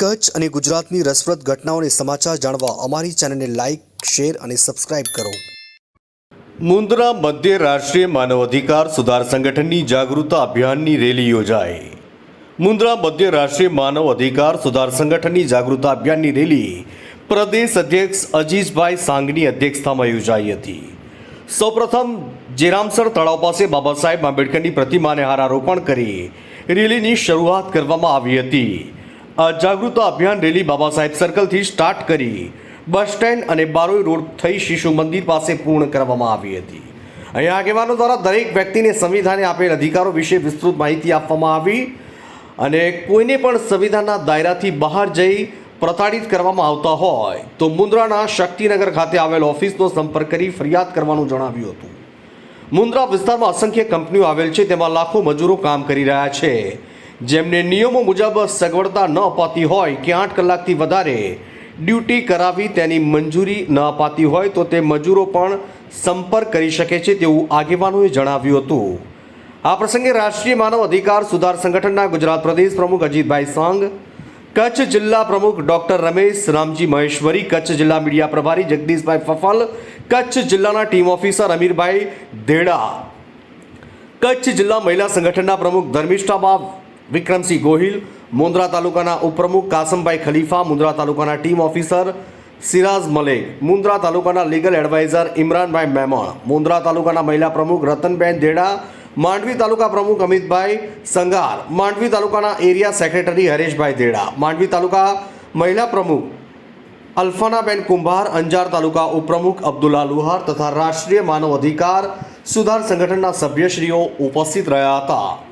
કચ્છ અને ગુજરાતની રસપ્રદ ઘટનાઓને સમાચાર જાણવા અમારી ચેનલને લાઇક શેર અને સબસ્ક્રાઇબ કરો. મુન્દ્રા મધ્ય રાષ્ટ્રીય માનવ અધિકાર સુધાર સંગઠનની જાગૃતતા અભિયાનની રેલી યોજાઈ. મુન્દ્રા મધ્ય રાષ્ટ્રીય માનવ અધિકાર સુધાર સંગઠનની જાગૃતતા અભિયાનની રેલી પ્રદેશ અધ્યક્ષ અજીઝભાઈ સાંગની અધ્યક્ષતામાં યોજાઈ હતી. સૌપ્રથમ જેરામસર તળાવ પાસે બાબા સાહેબ આંબેડકરની પ્રતિમાને હારારોપણ કરી રેલીની શરૂઆત કરવામાં આવી હતી. આ જાગૃતતા અભિયાન રેલી બાબા સાહેબ સર્કલથી સ્ટાર્ટ કરી. બસ સ્ટેન્ડ અને બારોઈ રોડ થઈ શિશુ મંદિર પાસે પૂર્ણ કરવામાં આવી હતી. અહીંયા આગેવાનો દ્વારા દરેક વ્યક્તિને સંવિધાને આપેલ અધિકારો વિશે વિસ્તૃત માહિતી આપવામાં આવી અને કોઈને પણ સંવિધાનના દાયરાથી બહાર જઈ પ્રતાડિત કરવામાં આવતા હોય તો મુન્દ્રાના શક્તિનગર ખાતે આવેલ ઓફિસનો સંપર્ક કરી ફરિયાદ કરવાનું જણાવ્યું હતું. મુન્દ્રા વિસ્તારમાં અસંખ્ય કંપનીઓ આવેલ છે, તેમાં લાખો મજૂરો કામ કરી રહ્યા છે. જેમને નિયમો મુજબ સગવડતા ન અપાતી હોય કે આઠ કલાકથી વધારે ડ્યુટી કરાવી તેની મંજૂરી ન અપાતી હોય તો તે મજૂરો પણ સંપર્ક કરી શકે છે તેવું આગેવાનોએ જણાવ્યું હતું. આ પ્રસંગે રાષ્ટ્રીય માનવ અધિકાર સુધાર સંગઠનના ગુજરાત પ્રદેશ પ્રમુખ અજીતભાઈ સાંગ, કચ્છ જિલ્લા પ્રમુખ ડોક્ટર રમેશ રામજી મહેશ્વરી, કચ્છ જિલ્લા મીડિયા પ્રભારી જગદીશભાઈ ફફલ, કચ્છ જિલ્લાના ટીમ ઓફિસર અમીરભાઈ ધેડા, કચ્છ જિલ્લા મહિલા સંગઠનના પ્રમુખ ધર્મિષ્ઠાબા વિક્રમસિંહ ગોહિલ મુન્દ્રા તાલુકાના ઉપપ્રમુખ કાસમભાઈ ખલીફા મુન્દ્રા તાલુકાના ટીમ ઓફિસર સિરાજ મલેક મુન્દ્રા તાલુકાના લીગલ એડવાઇઝર ઇમરાનભાઈ મેમણ મુન્દ્રા તાલુકાના મહિલા પ્રમુખ રતનબેન દેડા, માંડવી તાલુકા પ્રમુખ અમિતભાઈ સંગાર માંડવી તાલુકાના એરિયા સેક્રેટરી હરેશભાઈ દેડા, માંડવી તાલુકા મહિલા પ્રમુખ અલ્ફાનાબેન કુંભાર, અંજાર તાલુકા ઉપપ્રમુખ અબ્દુલ્લા લુહાર તથા રાષ્ટ્રીય માનવ અધિકાર સુધાર સંગઠનના સભ્યશ્રીઓ ઉપસ્થિત રહ્યા હતા.